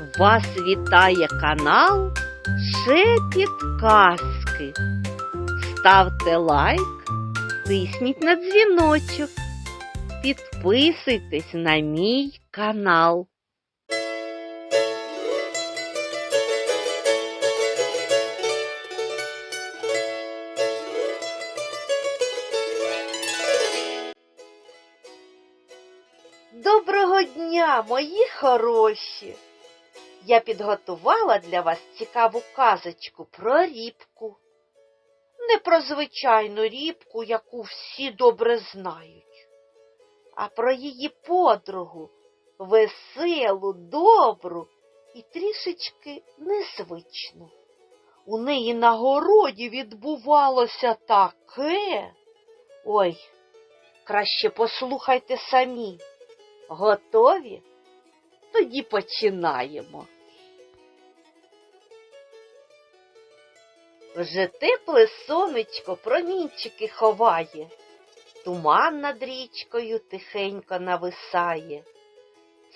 Вас вітає канал Шепіт Казки. Ставте лайк, тисніть на дзвіночок, підписуйтесь на мій канал. Доброго дня, мої хороші! Я підготувала для вас цікаву казочку про рібку. Не про звичайну рібку, яку всі добре знають, а про її подругу, веселу, добру і трішечки незвичну. У неї на городі відбувалося таке. Ой, краще послухайте самі. Готові? Тоді починаємо. Вже тепле сонечко промінчики ховає, туман над річкою тихенько нависає.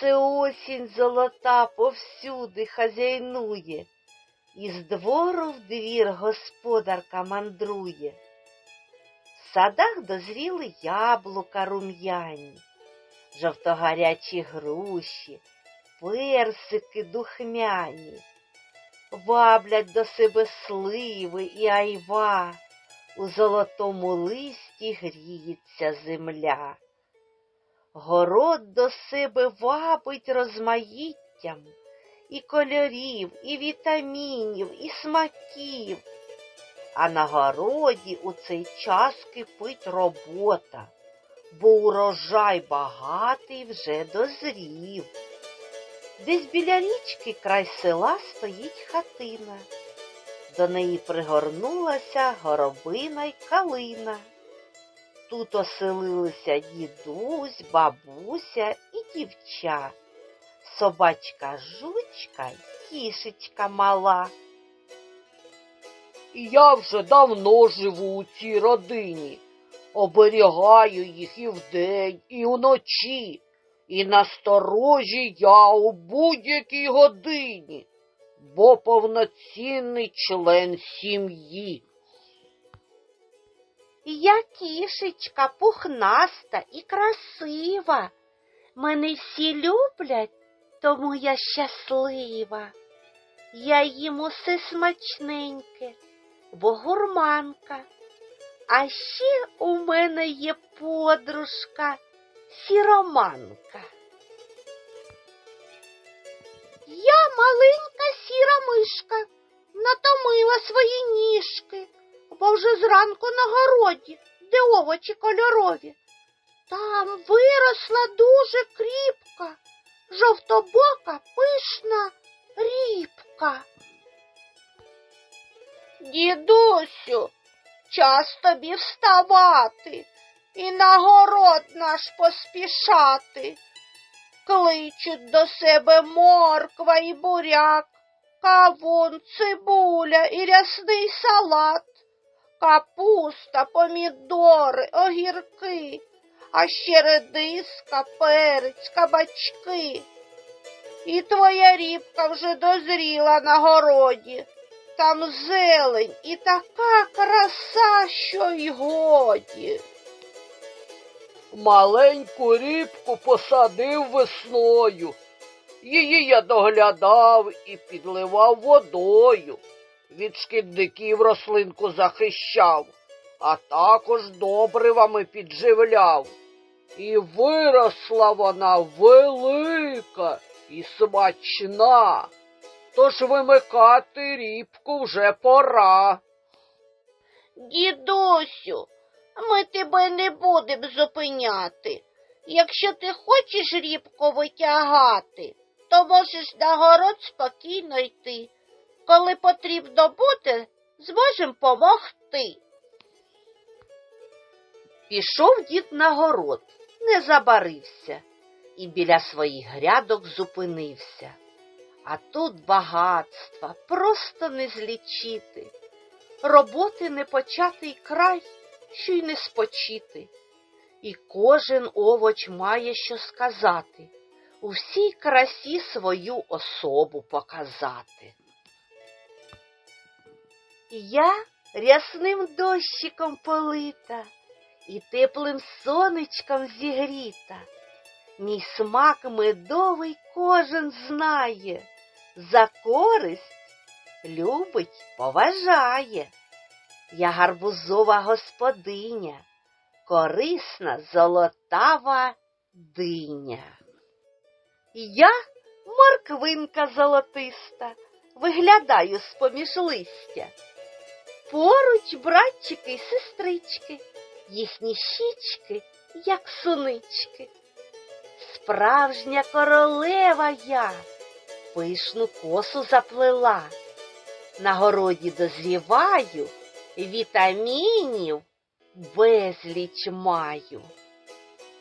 Це осінь золота повсюди хазяйнує, і з двору в двір господарка мандрує. В садах дозріли яблука рум'яні жовтогарячі груші, персики духмяні, ваблять до себе сливи і айва, у золотому листі гріється земля. Город до себе вабить розмаїттям і кольорів, і вітамінів, і смаків. А на городі у цей час кипить робота бо урожай багатий вже дозрів. Десь біля річки край села стоїть хатина. До неї пригорнулася горобина й калина. Тут оселилися дідусь, бабуся і дівча, собачка жучка кішечка мала. Я вже давно живу у цій родині, оберігаю їх і вдень, і вночі, і насторожі я у будь-якій годині, бо повноцінний член сім'ї. Я кішечка пухнаста і красива. Мене всі люблять, тому я щаслива. Я їм усе смачненьке, бо гурманка. А ще у мене є подружка сіроманка. Я маленька сіра мишка, натомила свої ніжки, бо вже зранку на городі, де овочі кольорові. Там виросла дуже кріпка, жовтобока пишна рібка. Дідусю, час тобі вставати і на город наш поспішати. Кличуть до себе морква і буряк, кавун, цибуля і рясний салат, капуста, помідори, огірки, а ще редиска, перець, кабачки. І твоя рібка вже дозріла на городі. Там зелень і така краса, що й годі. Маленьку рібку посадив весною. Її я доглядав і підливав водою. Від шкідників рослинку захищав, а також добривами підживляв. І виросла вона велика і смачна. Тож вимикати рібку вже пора. Дідусю, ми тебе не будемо зупиняти. Якщо ти хочеш рібку витягати, то можеш на город спокійно йти. Коли потрібно буде, зможемо помогти. Пішов дід на город, не забарився і біля своїх грядок зупинився. А тут багатства просто не злічити. Роботи не початий край, що й не спочити. І кожен овоч має що сказати. у всій красі свою особу показати. Я рясним дощиком полита і теплим сонечком зігріта. Мій смак медовий кожен знає, за користь любить, поважає. Я гарбузова господиня, корисна золотава диня. Я морквинка золотиста, виглядаю з-поміж листя. Поруч братчики й сестрички, їхні щічки, як сунички. Справжня королева я, пишну косу заплела. На городі дозріваю, вітамінів безліч маю.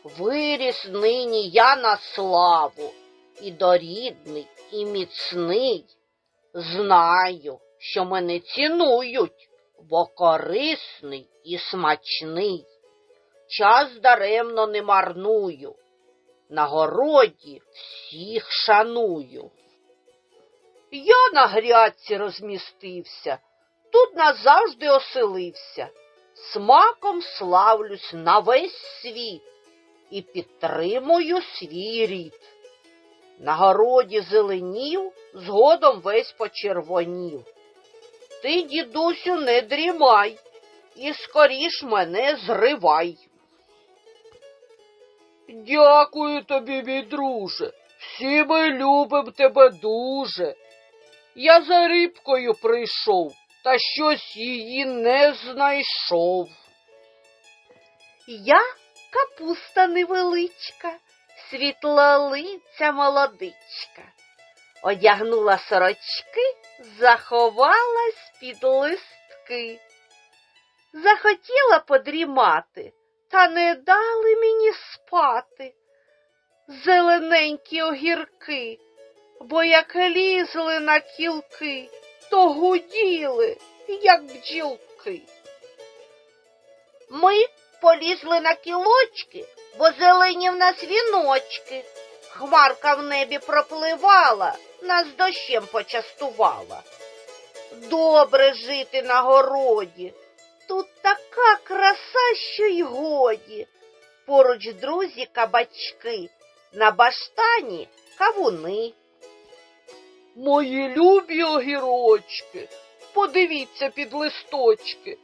Виріс нині я на славу, і дорідний, і міцний. Знаю, що мене цінують, бо корисний і смачний. Час даремно не марную, на городі всіх шаную. Я на грядці розмістився, тут назавжди оселився, смаком славлюсь на весь світ і підтримую свій рід. На городі зеленів, згодом весь почервонів. Ти, дідусю, не дрімай і скоріш мене зривай. Дякую тобі, мій друже. Всі ми любим тебе дуже. Я за рибкою прийшов, та щось її не знайшов. Я капуста невеличка, світлолиця молодичка. Одягнула сорочки, заховалась під листки. Захотіла подрімати, та не дали мені спати. Зелененькі огірки, бо як лізли на кілки, то гуділи, як бджілки. Ми полізли на кілочки, бо зелені в нас віночки. Хмарка в небі пропливала, нас дощем почастувала. Добре жити на городі. Тут така краса, що й годі. Поруч друзі кабачки, на баштані кавуни. Мої любі огірочки, подивіться під листочки.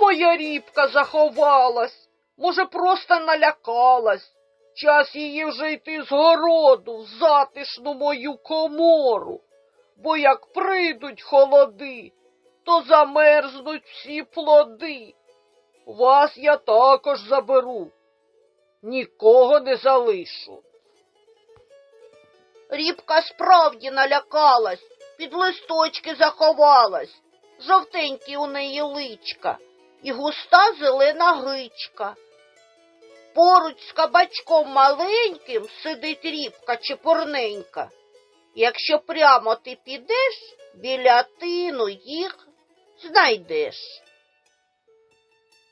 Моя рібка заховалась, може, просто налякалась. Час її вже йти з городу в затишну мою комору, бо як прийдуть холоди, то замерзнуть всі плоди. Вас я також заберу, нікого не залишу. Рібка справді налякалась, під листочки заховалась, жовтенькі у неї личка і густа зелена гичка. Поруч з кабачком маленьким сидить рібка чепурненька. Якщо прямо ти підеш, біля тину їх знайдеш.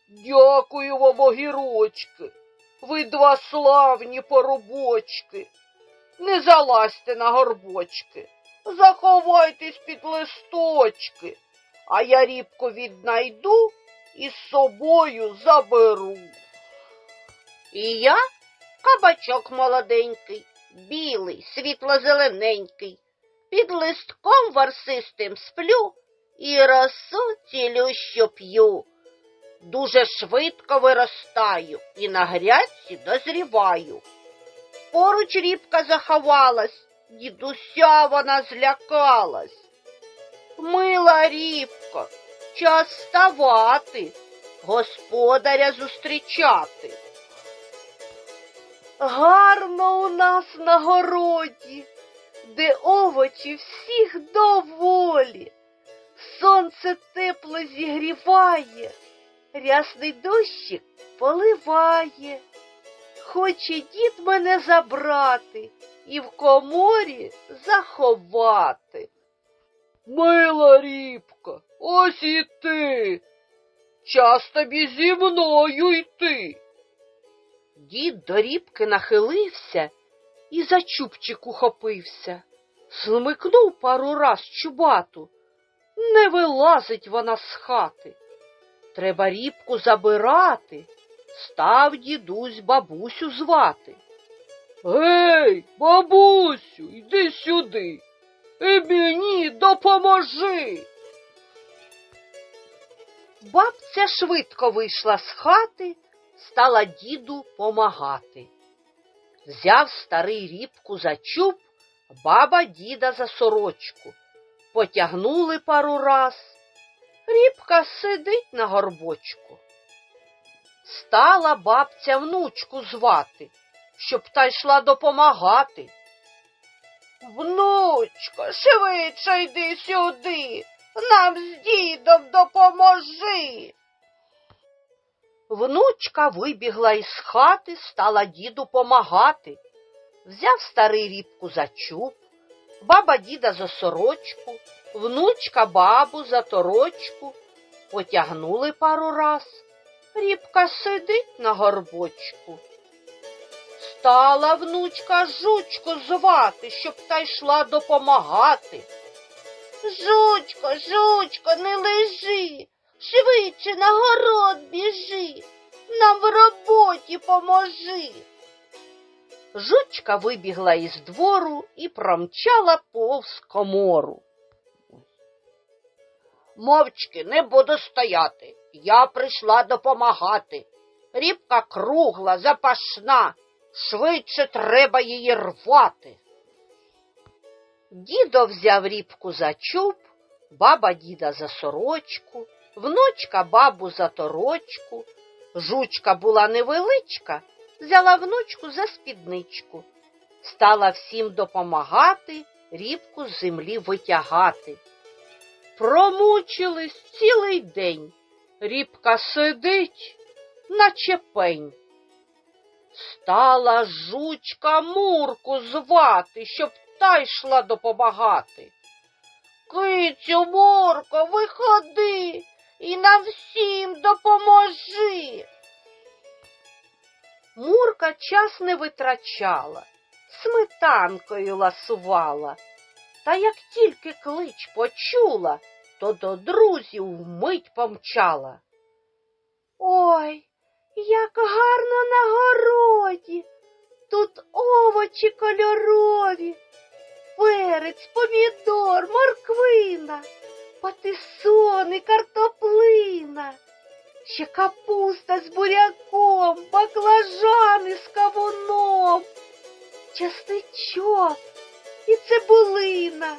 Дякую вам, огірочки. Ви два славні поробочки. Не залазьте на горбочки, заховайтесь під листочки, а я рібку віднайду і з собою заберу. І я кабачок молоденький, білий, світло-зелененький, під листком ворсистим сплю і росу цілющу п'ю. Дуже швидко виростаю і на грядці дозріваю. Поруч рібка заховалась, дідуся вона злякалась. Мила рібка, час вставати, господаря зустрічати. Гарно у нас на городі, де овочі всіх доволі. Сонце тепло зігріває, рясний дощик поливає. Хоче дід мене забрати і в коморі заховати. Мила рібка, ось і ти. Час тобі зі мною йти. Дід до рібки нахилився і за чубчик ухопився. Смикнув пару раз чубату. Не вилазить вона з хати. Треба рібку забирати. Став дідусь бабусю звати. Гей, бабусю, йди сюди. І мені допоможи. Бабця швидко вийшла з хати, стала діду помагати. Взяв старий рібку за чуб, баба діда за сорочку. Потягнули пару раз. Рібка сидить на горбочку. Стала бабця внучку звати, щоб та йшла допомагати. Внучко, швидше йди сюди, нам з дідом допоможи. Внучка вибігла із хати, стала діду помагати. Взяв старий рібку за чуб, баба діда за сорочку, внучка бабу за торочку. Потягнули пару раз. Рібка сидить на горбочку. Стала внучка жучку звати, щоб та йшла допомагати. Жучко, жучко, не лежи, швидше на город біжи, нам в роботі поможи. Жучка вибігла із двору і промчала повз комору. Мовчки не буду стояти, я прийшла допомагати. Рібка кругла, запашна, швидше треба її рвати. Дідо взяв рібку за чуб, баба діда за сорочку, внучка бабу за торочку, жучка була невеличка, взяла внучку за спідничку, стала всім допомагати, рібку з землі витягати. Промучились цілий день, рібка сидить, наче пень. Стала жучка Мурку звати, щоб та йшла допомагати. Кицю, Мурко, виходи і нам всім допоможи. Мурка час не витрачала, сметанкою ласувала. Та як тільки клич почула, то до друзів вмить помчала. Ой, як гарно на городі. Тут овочі кольорові, перець, помідор, морквина, патисони, картоплина, ще капуста з буряком, баклажани з кавуном, часничок і цибулина,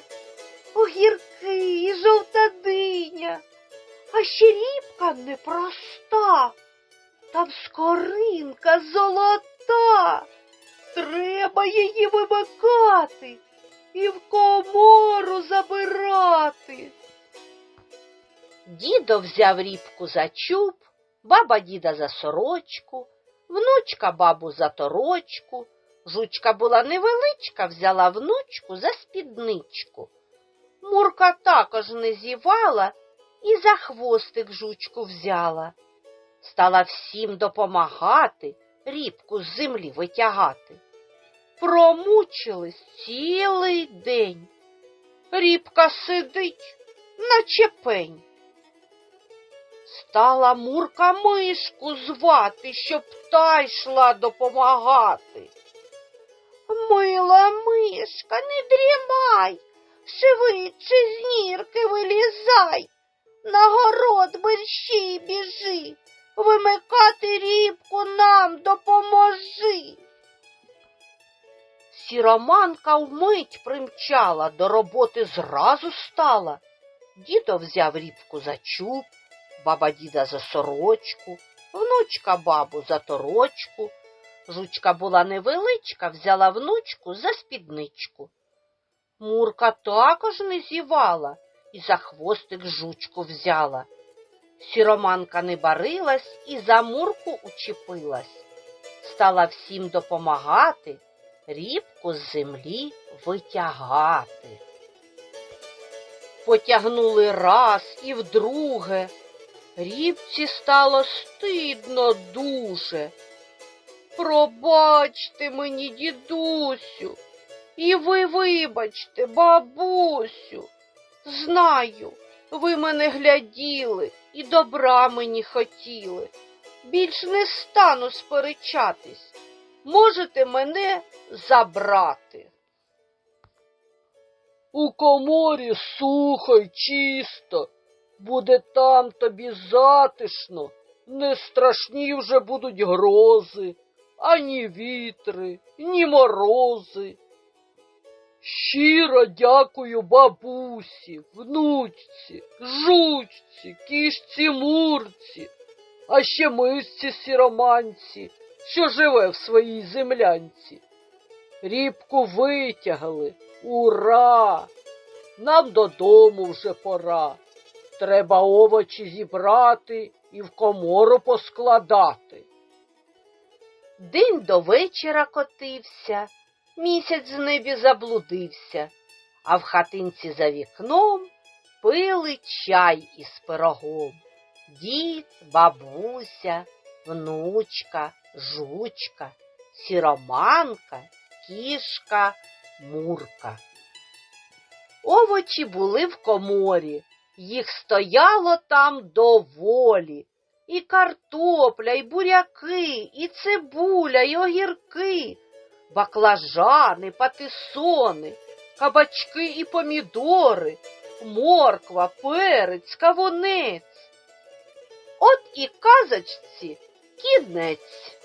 огірки і а ще рібка непроста, там скоринка золота. Треба її вимикати і в комору забирати. Дідо взяв рібку за чуб, баба діда за сорочку, внучка бабу за торочку, жучка була невеличка, взяла внучку за спідничку. Мурка також не зівала і за хвостик жучку взяла. Стала всім допомагати, рібку з землі витягати. Промучились цілий день. Рібка сидить, наче пень. Стала Мурка мишку звати, щоб та йшла допомагати. Мила мишка, не дрімай, швидше з нірки вилізай, на город мерщій біжи, вимикати рібку нам допоможи. Сіроманка вмить примчала, до роботи зразу стала. Дідо взяв рібку за чуб, баба діда за сорочку, внучка бабу за торочку. Жучка була невеличка, взяла внучку за спідничку. Мурка також не зівала і за хвостик жучку взяла. Сіроманка не барилась і за мурку учепилась. Стала всім допомагати, рібку з землі витягати. Потягнули раз і вдруге. Рібці стало стидно дуже. Пробачте мені, дідусю, і ви вибачте, бабусю. Знаю, ви мене гляділи і добра мені хотіли. Більш не стану сперечатись. Можете мене забрати. У коморі сухо й чисто, буде там тобі затишно, не страшні вже будуть грози, ані вітри, ні морози. Щиро дякую бабусі, внучці, жучці, кішці мурці, а ще мисці сіроманці, що живе в своїй землянці. Рібку витягли. Ура! Нам додому вже пора. Треба овочі зібрати і в комору поскладати. День до вечора котився, місяць в небі заблудився, а в хатинці за вікном пили чай із пирогом. Дід, бабуся, внучка, жучка, сіроманка, кішка, мурка. Овочі були в коморі, їх стояло там доволі. І картопля, і буряки, і цибуля, і огірки, баклажани, патисони, кабачки і помідори, морква, перець, кавунець. От і казочці кінець.